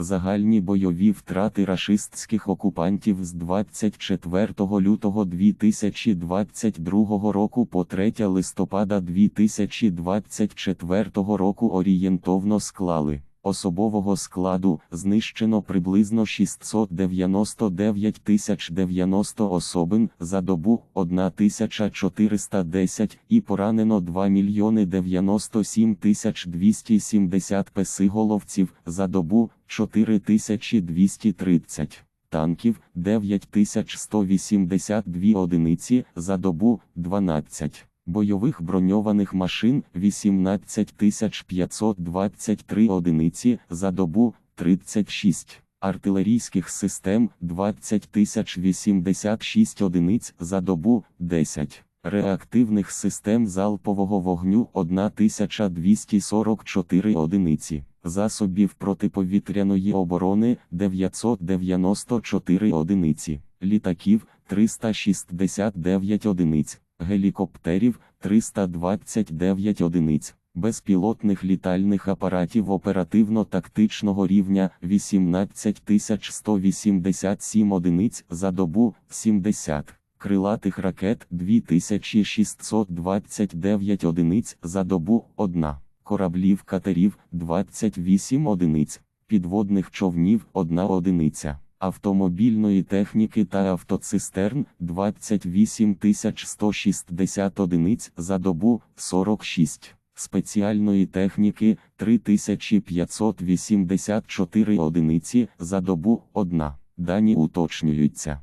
Загальні бойові втрати рашистських окупантів з 24 лютого 2022 року по 3 листопада 2024 року орієнтовно склали. Особового складу знищено приблизно 699 тисяч 90 особин за добу 1410 і поранено 2 мільйони 97 тисяч 270 песиголовців за добу 4230. Танків 9182 одиниці за добу 12. Бойових броньованих машин 18523 одиниці за добу 36. Артилерійських систем 20086 одиниць за добу 10. Реактивних систем залпового вогню 1244 одиниці. Засобів протиповітряної оборони 994 одиниці. Літаків 369 одиниць. Гелікоптерів 329 одиниць. Безпілотних літальних апаратів оперативно-тактичного рівня 18187 одиниць за добу 70. Крилатих ракет 2629 одиниць за добу 1. Кораблів катерів 28 одиниць. Підводних човнів 1 одиниця. Автомобільної техніки та автоцистерн 28 160 одиниць за добу 46. Спеціальної техніки 3584 одиниці за добу 1. Дані уточнюються.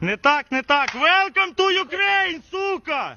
Не так, не так. Welcome to Ukraine, сука!